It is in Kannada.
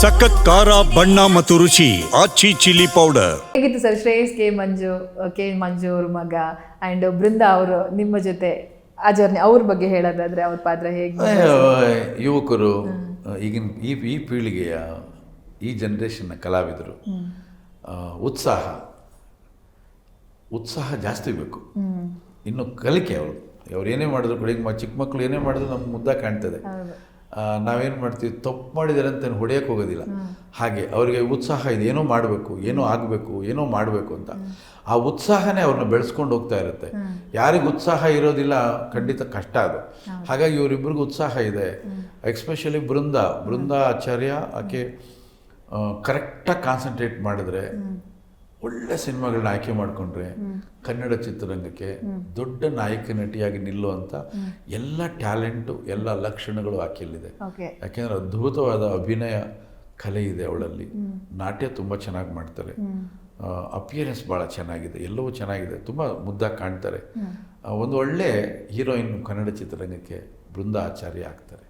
ಸಖತ್ ಖಾರ ಬಣ್ಣ ಮತ್ತು ರುಚಿ ಆಚಿ ಚಿಲ್ಲಿ ಪೌಡರ್. ಹೇಗಿತ್ತು sir Shreyas K Manju K Manju ಅವ್ರ ಮಗ ಅಂಡ್ ಬೃಂದಾ ಅವರು ನಿಮ್ಮ ಜೊತೆ ಆ ಜರ್ನಿ ಅವ್ರ ಬಗ್ಗೆ ಹೇಳೋದಾದ್ರೆ ಅವ್ರ ಪಾತ್ರ ಹೇಗೆ? ಯುವಕರು ಈಗಿನ ಈ ಈ ಪೀಳಿಗೆಯ ಈ ಜನ್ರೇಷನ್ನ ಕಲಾವಿದರು ಉತ್ಸಾಹ ಉತ್ಸಾಹ ಜಾಸ್ತಿ ಬೇಕು. ಇನ್ನು ಕಲಿಕೆ ಅವರು. ಅವ್ರು ಏನೇ ಮಾಡಿದ್ರು ಕೂಡ ಈಗ ಚಿಕ್ಕ ಮಕ್ಕಳು ಏನೇ ಮಾಡಿದ್ರು ನಮ್ಗೆ ಮುದ್ದ ಕಾಣ್ತದೆ. ನಾವೇನು ಮಾಡ್ತೀವಿ? ತಪ್ಪು ಮಾಡಿದ್ದಾರೆ ಅಂತ ಹೊಡೆಯೋಕೆ ಹೋಗೋದಿಲ್ಲ. ಹಾಗೆ ಅವರಿಗೆ ಉತ್ಸಾಹ ಇದೆ. ಏನೋ ಮಾಡಬೇಕು ಏನೋ ಆಗಬೇಕು ಏನೋ ಮಾಡಬೇಕು ಅಂತ. ಆ ಉತ್ಸಾಹನೇ ಅವ್ರನ್ನ ಬೆಳೆಸ್ಕೊಂಡು ಹೋಗ್ತಾ ಇರುತ್ತೆ. ಯಾರಿಗೆ ಉತ್ಸಾಹ ಇರೋದಿಲ್ಲ ಖಂಡಿತ ಕಷ್ಟ ಅದು. ಹಾಗಾಗಿ ಇವರಿಬ್ಬರಿಗೂ ಉತ್ಸಾಹ ಇದೆ. ಎಕ್ಸ್ಪೆಷಲಿ ಬೃಂದ ಬೃಂದ ಆಚಾರ್ಯ ಆಕೆ ಕರೆಕ್ಟಾಗಿ ಕಾನ್ಸಂಟ್ರೇಟ್ ಮಾಡಿದ್ರೆ ಒಳ್ಳೆ ಸಿನಿಮಾಗಳನ್ನ ಆಯ್ಕೆ ಮಾಡಿಕೊಂಡ್ರೆ ಕನ್ನಡ ಚಿತ್ರರಂಗಕ್ಕೆ ದೊಡ್ಡ ನಾಯಕ ನಟಿಯಾಗಿ ನಿಲ್ಲುವಂಥ ಎಲ್ಲ ಟ್ಯಾಲೆಂಟು ಎಲ್ಲ ಲಕ್ಷಣಗಳು ಆಕೆಯಲ್ಲಿದೆ. ಯಾಕೆಂದ್ರೆ ಅದ್ಭುತವಾದ ಅಭಿನಯ ಕಲೆ ಇದೆ ಅವಳಲ್ಲಿ. ನಾಟ್ಯ ತುಂಬ ಚೆನ್ನಾಗಿ ಮಾಡ್ತಾರೆ. ಅಪಿಯರೆನ್ಸ್ ಭಾಳ ಚೆನ್ನಾಗಿದೆ. ಎಲ್ಲವೂ ಚೆನ್ನಾಗಿದೆ. ತುಂಬ ಮುದ್ದಾಗಿ ಕಾಣ್ತಾರೆ. ಒಂದು ಒಳ್ಳೆ ಹೀರೋಯಿನ್ ಕನ್ನಡ ಚಿತ್ರರಂಗಕ್ಕೆ ಬೃಂದ ಆಚಾರ್ಯ ಆಗ್ತಾರೆ.